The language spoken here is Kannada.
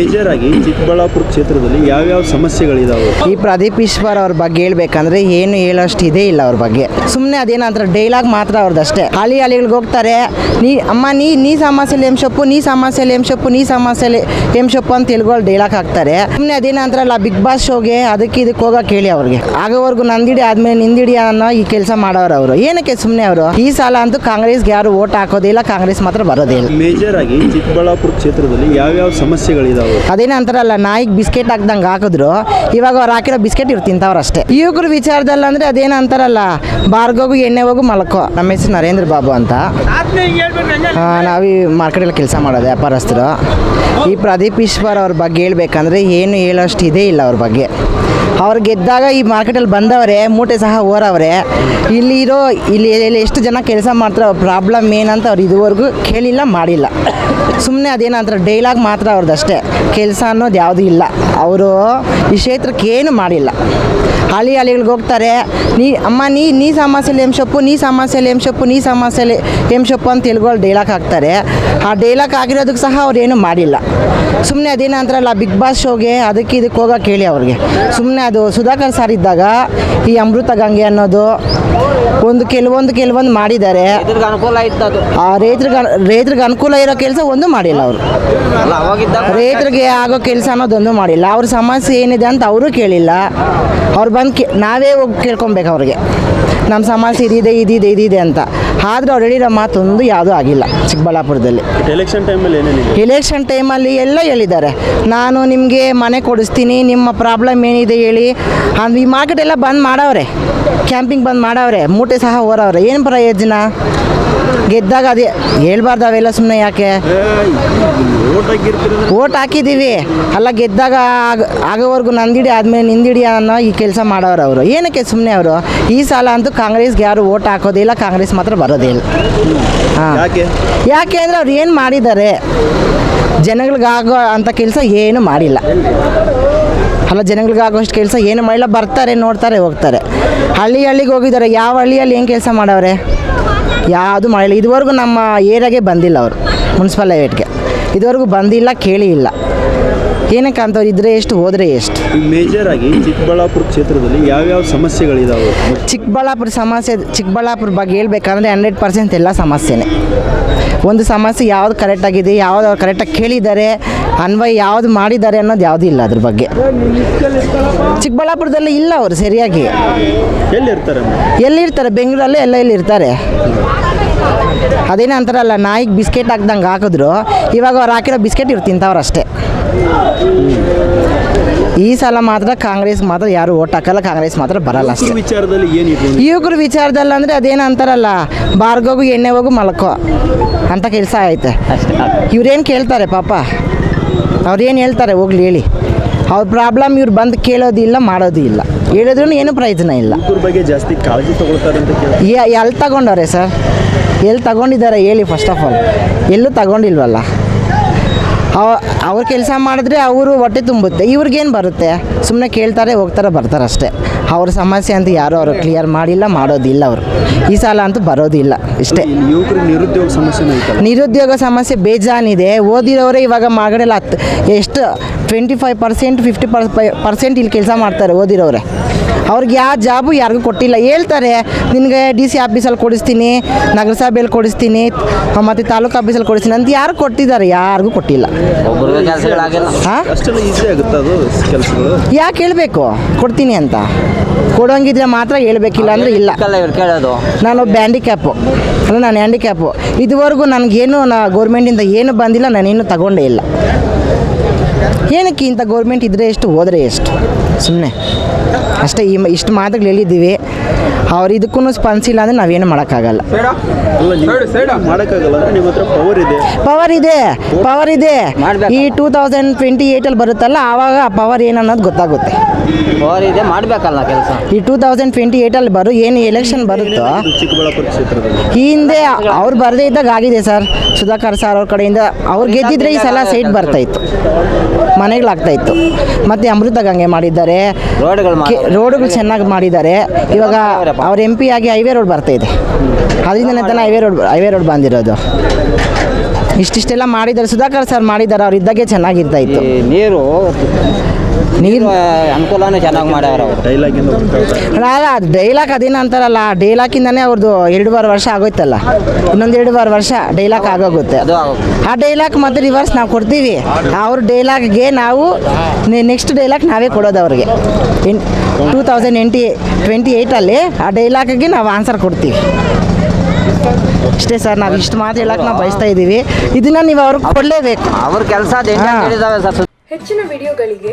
ಮೇಜರ್ ಆಗಿ ಚಿಕ್ಕಬಳ್ಳಾಪುರ ಕ್ಷೇತ್ರದಲ್ಲಿ ಯಾವ್ಯಾವ ಸಮಸ್ಯೆಗಳಿದಾವೆ? ಈ ಪ್ರದೀಪ್ ಈಶ್ವರ್ ಅವ್ರ ಬಗ್ಗೆ ಹೇಳ್ಬೇಕಂದ್ರೆ ಏನು ಹೇಳೋಷ್ಟು ಇದೇ ಇಲ್ಲ ಅವ್ರ ಬಗ್ಗೆ. ಸುಮ್ಮನೆ ಅದೇನಂತಾರೆ ಡೈಲಾಗ್ ಮಾತ್ರ ಅವ್ರದ್ದಷ್ಟೇ ಹಳಿ ಹಳಿಗಳಿಗೆ ಹೋಗ್ತಾರೆ ನೀ ಅಮ್ಮ ನೀ ನೀ ಸಮಸ್ಯೆಲಿ ಶೊಪ್ಪು? ನೀ ಸಮಸ್ಯೆಲಿ ಶೊಪ್ಪು? ನೀ ಸಮಸ್ಯೆಲಿ ಶೊಪ್ಪು? ಅಂತ ತಿಳ್ಕೊಳ್ಳಿ ಡೈಲಾಗ್ ಹಾಕ್ತಾರೆ. ಸುಮ್ಮನೆ ಅದೇನಂತಾರಲ್ಲ ಬಿಗ್ ಬಾಸ್ ಶೋಗೆ ಅದಕ್ಕೆ ಇದಕ್ಕೆ ಹೋಗಕ್ಕೆ ಕೇಳಿ ಅವ್ರಿಗೆ. ಆಗೋವರೆಗೂ ನಂದಿಡಿ ಆದ್ಮೇಲೆ ನಿಂದಿಡಿ ಅನ್ನೋ ಈ ಕೆಲಸ ಮಾಡೋರು ಅವರು. ಏನಕ್ಕೆ ಸುಮ್ಮನೆ ಅವರು? ಈ ಸಾಲ ಅಂತೂ ಕಾಂಗ್ರೆಸ್ಗೆ ಯಾರು ಓಟ್ ಹಾಕೋದಿಲ್ಲ ಕಾಂಗ್ರೆಸ್ ಮಾತ್ರ ಬರೋದಿಲ್ಲ ಇಲ್ಲ. ಮೇಜರ್ ಆಗಿ ಚಿಕ್ಕಬಳ್ಳಾಪುರ ಕ್ಷೇತ್ರದಲ್ಲಿ ಯಾವ್ಯಾವ ಸಮಸ್ಯೆಗಳಿದಾವೆ? ಅದೇನೋ ಅಂತಾರಲ್ಲ ನಾಯಿಗೆ ಬಿಸ್ಕೆಟ್ ಹಾಕ್ದಂಗೆ ಹಾಕಿದ್ರು. ಇವಾಗ ಅವ್ರು ಹಾಕಿರೋ ಬಿಸ್ಕೆಟ್ ಇವ್ರು ತಿಂತಾವ್ರು ಅಷ್ಟೇ ವಿಚಾರದಲ್ಲ ವಿಚಾರದಲ್ಲಿ ಅಂದರೆ ಬಾರ್ಗೋಗು ಎಣ್ಣೆ ಹೋಗು ಮಲ್ಕೋ. ನಮ್ಮ ಹೆಸರು ನರೇಂದ್ರ ಬಾಬು ಅಂತ. ನಾವು ಈ ಮಾರ್ಕೆಟಲ್ಲಿ ಕೆಲಸ ಮಾಡೋದು, ವ್ಯಾಪಾರಸ್ಥರು. ಈ ಪ್ರದೀಪ್ ಈಶ್ವರ್ ಅವ್ರ ಬಗ್ಗೆ ಹೇಳ್ಬೇಕಂದ್ರೆ ಏನು ಹೇಳೋಷ್ಟು ಇದೇ ಇಲ್ಲ ಅವ್ರ ಬಗ್ಗೆ. ಅವ್ರು ಗೆದ್ದಾಗ ಈ ಮಾರ್ಕೆಟಲ್ಲಿ ಬಂದವರೆ, ಮೂಟೆ ಸಹ ಓರವ್ರೆ ಇಲ್ಲಿ ಇರೋ, ಇಲ್ಲಿ ಇಲ್ಲಿ ಎಷ್ಟು ಜನ ಕೆಲಸ ಮಾಡ್ತಾರೆ ಅವ್ರ ಪ್ರಾಬ್ಲಮ್ ಏನಂತ ಅವ್ರು ಇದುವರೆಗೂ ಕೇಳಿಲ್ಲ, ಮಾಡಿಲ್ಲ. ಸುಮ್ಮನೆ ಅದೇನಂತಾರೆ ಡೈಲಾಗ್ ಮಾತ್ರ ಅವ್ರದ್ದು ಅಷ್ಟೇ. ಕೆಲಸ ಅನ್ನೋದು ಯಾವುದೂ ಇಲ್ಲ. ಅವರು ಈ ಕ್ಷೇತ್ರಕ್ಕೆ ಏನು ಮಾಡಿಲ್ಲ. ಹಳಿ ಹಳಿಗಳಿಗೆ ಹೋಗ್ತಾರೆ, ನೀ, ಅಮ್ಮ ನೀ ನೀ ಸಮಸ್ಯೆಲಿ ಎಂ ಸೊಪ್ಪು ನೀ ಸಮಸ್ಯೆಲಿ ಎಂ ಸೊಪ್ಪು ನೀ ಸಮಸ್ಯೆಲಿ ಎಂ ಸೊಪ್ಪು ಅಂತ ತಿಳ್ಕೊಳ್ಳಿ ಡೈಲಾಕ್ ಹಾಕ್ತಾರೆ. ಆ ಡೈಲಾಕ್ ಆಗಿರೋದಕ್ಕೆ ಸಹ ಅವ್ರೇನು ಮಾಡಿಲ್ಲ. ಸುಮ್ಮನೆ ಅದೇನಂತಾರಲ್ಲ ಬಿಗ್ ಬಾಸ್ ಶೋಗೆ ಅದಕ್ಕೆ ಇದಕ್ಕೆ ಹೋಗೋಕೆ ಹೇಳಿ ಅವ್ರಿಗೆ. ಸುಮ್ಮನೆ ಅದು ಸುಧಾಕರ್ ಸರ್ ಇದ್ದಾಗ ಈ ಅಮೃತ ಗಂಗೆ ಅನ್ನೋದು ಒಂದು ಕೆಲವೊಂದು ಕೆಲವೊಂದು ಮಾಡಿದ್ದಾರೆ. ಅನುಕೂಲ ಆ ರೈತರಿಗೆ ರೈತರಿಗೆ ಅನುಕೂಲ ಇರೋ ಕೆಲಸ ಒಂದು ಮಾಡಿಲ್ಲ ಅವರು. ರೈತರಿಗೆ ಆಗೋ ಕೆಲಸ ಅನ್ನೋದೊಂದು ಮಾಡಿಲ್ಲ. ಅವ್ರ ಸಮಸ್ಯೆ ಏನಿದೆ ಅಂತ ಅವರು ಕೇಳಿಲ್ಲ. ಅವ್ರು ಬಂದು ಕೇ ನಾವೇ ಹೋಗಿ ಕೇಳ್ಕೊಬೇಕು ಅವ್ರಿಗೆ. ನಮ್ಮ ಸಮಸ್ಯೆ ಇದಿದೆ ಇದಿದೆ ಇದಿದೆ ಅಂತ. ಆದ್ರೆ ಅವ್ರು ಹೇಳಿರೋ ಮಾತೊಂದು ಯಾವುದೂ ಆಗಿಲ್ಲ ಚಿಕ್ಕಬಳ್ಳಾಪುರದಲ್ಲಿ. ಎಲೆಕ್ಷನ್ ಟೈಮಲ್ಲಿ ಏನೇನಿದೆ? ಎಲೆಕ್ಷನ್ ಟೈಮಲ್ಲಿ ಎಲ್ಲ ಹೇಳಿದ್ದಾರೆ. ನಾನು ನಿಮಗೆ ಮನೆ ಕೊಡಿಸ್ತೀನಿ ನಿಮ್ಮ ಪ್ರಾಬ್ಲಮ್ ಏನಿದೆ ಹೇಳಿ. ಈ ಮಾರ್ಕೆಟ್ ಎಲ್ಲ ಬಂದ್ ಮಾಡವ್ರೆ. ಕ್ಯಾಂಪಿಂಗ್ ಬಂದ್ ಮಾಡವ್ರೆ. ಮೂಟೆ ಸಹ ಹೊರವ್ರೆ. ಏನು ಪ್ರಯೋಜನ? ಗೆದ್ದಾಗ ಅದೇ ಹೇಳ್ಬಾರ್ದು ಅವೆಲ್ಲ ಸುಮ್ಮನೆ ಯಾಕೆ? ಓಟ್ ಹಾಕಿದ್ದೀವಿ. ಅಲ್ಲ ಗೆದ್ದಾಗ ಆಗ ಆಗೋವರೆಗೂ ನಂದಿಡಿ ಆದಮೇಲೆ ನಿಂದಿಡಿ ಅನ್ನೋ ಈ ಕೆಲಸ ಮಾಡೋರು ಅವರು. ಏನಕ್ಕೆ ಸುಮ್ಮನೆ ಅವರು? ಈ ಸಾಲ ಅಂತೂ ಕಾಂಗ್ರೆಸ್ಗೆ ಯಾರು ಓಟ್ ಹಾಕೋದಿಲ್ಲ ಕಾಂಗ್ರೆಸ್ ಮಾತ್ರ ಬರೋದಿಲ್ಲ ಇಲ್ಲ. ಹಾಂ. ಯಾಕೆ? ಯಾಕೆ ಅಂದರೆ ಅವ್ರು ಏನು ಮಾಡಿದ್ದಾರೆ? ಜನಗಳಿಗಾಗೋ ಅಂತ ಕೆಲಸ ಏನು ಮಾಡಿಲ್ಲ. ಅಲ್ಲ ಜನಗಳಿಗಾಗೋಷ್ಟು ಕೆಲಸ ಏನು ಮಾಡಿಲ್ಲ ಬರ್ತಾರೆ ನೋಡ್ತಾರೆ ಹೋಗ್ತಾರೆ. ಹಳ್ಳಿ ಹಳ್ಳಿಗೆ ಹೋಗಿದ್ದಾರೆ. ಯಾವ ಹಳ್ಳಿಯಲ್ಲಿ ಏನು ಕೆಲಸ ಮಾಡವ್ರೆ? ಯಾವುದು ಮಾಡಿಲ್ಲ. ಇದುವರೆಗೂ ನಮ್ಮ ಏರಿಯಾಗೆ ಬಂದಿಲ್ಲ ಅವರು ಮುನ್ಸಿಪಲ್ ಏಟ್ಗೆ ಇದುವರೆಗೂ ಬಂದಿಲ್ಲ ಕೇಳಿ ಇಲ್ಲ. ಏನಕ್ಕೆ ಅಂತವ್ರು ಇದ್ರೆ ಎಷ್ಟು ಹೋದರೆ ಎಷ್ಟು? ಮೇಜರ್ ಆಗಿ ಚಿಕ್ಕಬಳ್ಳಾಪುರ ಕ್ಷೇತ್ರದಲ್ಲಿ ಯಾವ್ಯಾವ ಸಮಸ್ಯೆಗಳಿದಾವೆ? ಚಿಕ್ಕಬಳ್ಳಾಪುರ ಸಮಸ್ಯೆ ಚಿಕ್ಕಬಳ್ಳಾಪುರ ಬಗ್ಗೆ ಹೇಳ್ಬೇಕಂದ್ರೆ ಹಂಡ್ರೆಡ್ ಪರ್ಸೆಂಟ್ ಎಲ್ಲ ಸಮಸ್ಯೆನೇ. ಒಂದು ಸಮಸ್ಯೆ ಯಾವ್ದು ಕರೆಕ್ಟಾಗಿದೆ ಯಾವ್ದು ಅವ್ರು ಕರೆಕ್ಟಾಗಿ ಕೇಳಿದ್ದಾರೆ ಅನ್ವಯ ಯಾವ್ದು ಮಾಡಿದ್ದಾರೆ ಅನ್ನೋದು ಯಾವುದೂ ಇಲ್ಲ ಅದ್ರ ಬಗ್ಗೆ. ಚಿಕ್ಕಬಳ್ಳಾಪುರದಲ್ಲಿ ಇಲ್ಲ ಅವರು ಸರಿಯಾಗಿ. ಎಲ್ಲಿರ್ತಾರೆ ಎಲ್ಲಿರ್ತಾರೆ? ಬೆಂಗಳೂರಲ್ಲೇ ಎಲ್ಲ ಇಲ್ಲಿ ಇರ್ತಾರೆ ಅದೇನೋ ಅಂತಾರಲ್ಲ ನಾಯಿಗೆ ಬಿಸ್ಕೆಟ್ ಹಾಕ್ದಂಗೆ ಹಾಕಿದ್ರು ಇವಾಗ ಅವ್ರು ಹಾಕಿರೋ ಬಿಸ್ಕೆಟ್ ಇವ್ರು ತಿಂತವ್ರು ಅಷ್ಟೇ ಈ ಸಲ ಮಾತ್ರ ಕಾಂಗ್ರೆಸ್ ಮಾತ್ರ ಯಾರು ಓಟ್ ಹಾಕಲ್ಲ ಕಾಂಗ್ರೆಸ್ ಮಾತ್ರ ಬರಲ್ಲ ಅಷ್ಟೇ. ವಿಚಾರದಲ್ಲಿ ಏನಿದೆ ಯುವಕರ ವಿಚಾರದಲ್ಲಿ ಅಂದರೆ ಅದೇನು ಅಂತಾರಲ್ಲ ಬಾರ್ಗೋಗು ಎಣ್ಣೆ ಹೋಗು ಮಲ್ಕೋ ಅಂತ ಕೆಲಸ ಐತೆ ಅಷ್ಟೇ. ಇವ್ರೇನು ಕೇಳ್ತಾರೆ ಪಾಪ? ಅವ್ರೇನು ಹೇಳ್ತಾರೆ ಹೋಗ್ಲಿ ಹೇಳಿ. ಅವ್ರ ಪ್ರಾಬ್ಲಮ್ ಇವ್ರು ಬಂದು ಕೇಳೋದಿಲ್ಲ ಮಾಡೋದು ಇಲ್ಲ. ಹೇಳಿದ್ರು ಏನು ಪ್ರಯೋಜನ ಇಲ್ಲ. ಇವ್ರ ಬಗ್ಗೆ ಜಾಸ್ತಿ ಕಾಳಜಿ ತಗೊಳ್ತಾರೆ ಅಂತ ಎಲ್ಲಿ ತಗೊಂಡವ್ರೆ ಸರ್? ಎಲ್ಲಿ ತಗೊಂಡಿದ್ದಾರೆ ಹೇಳಿ ಫಸ್ಟ್ ಆಫ್ ಆಲ್ ಎಲ್ಲೂ ತಗೊಂಡಿಲ್ವಲ್ಲ? ಅವ ಅವ್ರು ಕೆಲಸ ಮಾಡಿದ್ರೆ ಅವರು ಹೊಟ್ಟೆ ತುಂಬುತ್ತೆ. ಇವ್ರಿಗೇನು ಬರುತ್ತೆ? ಸುಮ್ಮನೆ ಕೇಳ್ತಾರೆ ಹೋಗ್ತಾರೆ ಬರ್ತಾರೆ ಅಷ್ಟೇ. ಅವ್ರ ಸಮಸ್ಯೆ ಅಂತ ಯಾರು ಅವರು ಕ್ಲಿಯರ್ ಮಾಡಿಲ್ಲ ಮಾಡೋದಿಲ್ಲ ಅವರು. ಈ ಸಲ ಅಂತೂ ಬರೋದಿಲ್ಲ ಇಷ್ಟೇ. ನಿರುದ್ಯೋಗ ಸಮಸ್ಯೆ ನಿರುದ್ಯೋಗ ಸಮಸ್ಯೆ ಬೇಜಾನಿದೆ. ಓದಿರೋರೇ ಇವಾಗ ಮಾಗಡೆಲ್ಲ ಹತ್ತು ಎಷ್ಟು twenty five percent fifty per percent ಇಲ್ಲಿ ಕೆಲಸ ಮಾಡ್ತಾರೆ ಓದಿರೋರೆ. ಅವ್ರಿಗೆ ಯಾವ ಜಾಬು ಯಾರಿಗೂ ಕೊಟ್ಟಿಲ್ಲ. ಹೇಳ್ತಾರೆ ನಿನಗೆ ಡಿ ಸಿ ಆಫೀಸಲ್ಲಿ ಕೊಡಿಸ್ತೀನಿ ನಗರಸಭೆಯಲ್ಲಿ ಕೊಡಿಸ್ತೀನಿ ಮತ್ತು ತಾಲೂಕು ಆಫೀಸಲ್ಲಿ ಕೊಡಿಸ್ತೀನಿ ಅಂತ ಯಾರು ಕೊಟ್ಟಿದ್ದಾರೆ? ಯಾರಿಗೂ ಕೊಟ್ಟಿಲ್ಲ. ಯಾಕೆ ಹೇಳಬೇಕು? ಕೊಡ್ತೀನಿ ಅಂತ. ಕೊಡೋಂಗಿದ್ರೆ ಮಾತ್ರ ಹೇಳ್ಬೇಕಿಲ್ಲ ಅಂದರೆ ಇಲ್ಲ. ಕೇಳೋದು. ನಾನು ಒಬ್ಬ ಹ್ಯಾಂಡಿಕ್ಯಾಪು ಅಲ್ಲ ನಾನು ಹ್ಯಾಂಡಿಕ್ಯಾಪು. ಇದುವರೆಗೂ ನನಗೇನು ನಾ ಗೌರ್ಮೆಂಟಿಂದ ಏನು ಬಂದಿಲ್ಲ ನಾನೇನು ತಗೊಂಡೇ ಇಲ್ಲ. ಏನಕ್ಕೆ ಇಂಥ ಗೌರ್ಮೆಂಟ್ ಇದ್ದರೆ ಎಷ್ಟು ಹೋದರೆ ಎಷ್ಟು? ಸುಮ್ಮನೆ ಅಷ್ಟೇ ಈ ಇಷ್ಟು ಮಾತುಗಳು ಹೇಳಿದ್ದೀವಿ ಅವ್ರು ಇದಕ್ಕೂ ಸ್ಪಂದಿಸಿಲ್ಲ ಅಂದರೆ ನಾವೇನು ಮಾಡೋಕ್ಕಾಗಲ್ಲ. ಅಲ್ಲ ಪವರ್ ಇದೆ. ಪವರ್ ಇದೆ ಪವರ್ ಇದೆ. ಈ ಟೂ ತೌಸಂಡ್ ಟ್ವೆಂಟಿ ಏಯ್ಟಲ್ಲಿ ಬರುತ್ತಲ್ಲ ಆವಾಗ ಆ ಪವರ್ ಏನು ಅನ್ನೋದು ಗೊತ್ತಾಗುತ್ತೆ. ಪವರ್ ಇದೆ ಮಾಡಬೇಕಲ್ಲ ಕೆಲಸ. ಈ ಟೂ ತೌಸಂಡ್ ಟ್ವೆಂಟಿ ಏಯ್ಟಲ್ಲಿ ಬರೋ ಏನು ಎಲೆಕ್ಷನ್ ಬರುತ್ತೋ? ಈ ಹಿಂದೆ ಅವ್ರು ಬರದೇ ಇದ್ದಾಗ ಆಗಿದೆ ಸರ್. ಸುಧಾಕರ್ ಸರ್ ಅವ್ರ ಕಡೆಯಿಂದ ಅವ್ರು ಗೆದ್ದಿದ್ರೆ ಈ ಸಲ ಸೈಟ್ ಬರ್ತಾ ಇತ್ತು. ಮನೆಗಳಾಗ್ತಾ ಇತ್ತು. ಮತ್ತು ಅಮೃತ ಗಂಗೆ ಮಾಡಿದ್ದಾರೆ. ರೋಡ್ಗಳು ಚೆನ್ನಾಗಿ ಮಾಡಿದ್ದಾರೆ. ಇವಾಗ ಅವ್ರ ಎಂ ಪಿ ಆಗಿ ಹೈವೇ ರೋಡ್ ಬರ್ತಾ ಇದೆ. ಅದರಿಂದ ತನಕ ಹೈವೇ ರೋಡ್ ಹೈವೇ ರೋಡ್ ಬಂದಿರೋದು. ಇಷ್ಟಿಷ್ಟೆಲ್ಲ ಮಾಡಿದ್ದಾರೆ ಸುಧಾಕರ್ ಸರ್ ಮಾಡಿದ್ದಾರೆ ಅವ್ರು ಇದ್ದಾಗೆ ಚೆನ್ನಾಗಿರ್ತಾ ಇತ್ತು. ನೀರು ನೀರು ಅನುಕೂಲನೇ ಚೆನ್ನಾಗಿ ಮಾಡ್ಯಾರ ಅವರು. ಡೈಲಾಗಿಂದ ಅಲ್ಲ ಅದು ಡೈಲಾಗ್ ಅದೇನು ಅಂತಾರಲ್ಲ ಆ ಡೈಲಾಕಿಂದನೇ ಅವ್ರದ್ದು ಎರಡೂವರೆ ವರ್ಷ ಆಗೋಯ್ತಲ್ಲ. ಇನ್ನೊಂದು ಎರಡೂವರೆ ವರ್ಷ ಡೈಲಾಕ್ ಆಗೋಗುತ್ತೆ. ಅದು ಆ ಡೈಲಾಕ್ ಮತ್ತೆ ರಿವರ್ಸ್ ನಾವು ಕೊಡ್ತೀವಿ. ಅವ್ರ ಡೈಲಾಗ್ಗೆ ನಾವು ನೆಕ್ಸ್ಟ್ ಡೈಲಾಗ್ ನಾವೇ ಕೊಡೋದು ಅವ್ರಿಗೆ. ಟೂ ತೌಸಂಡ್ ಎಂಟಿ ಟ್ವೆಂಟಿ ಏಯ್ಟಲ್ಲಿ ಆ ಡೈಲಾಗ್ಗೆ ನಾವು ಆನ್ಸರ್ ಕೊಡ್ತೀವಿ. ಅಷ್ಟೇ ಸರ್ ನಾವು ಇಷ್ಟು ಮಾತು ಹೇಳಕ್ಕೆ ನಾವು ಬಯಸ್ತಾ ಇದ್ದೀವಿ ಇದನ್ನ ನೀವು ಅವ್ರಿಗೆ ಕೊಡಲೇಬೇಕು. ಅವ್ರ ಕೆಲಸ ಅದು ಹೇಳಿದಾವೆ ಸರ್ ಹೆಚ್ಚಿನ ವಿಡಿಯೋಗಳಿಗೆ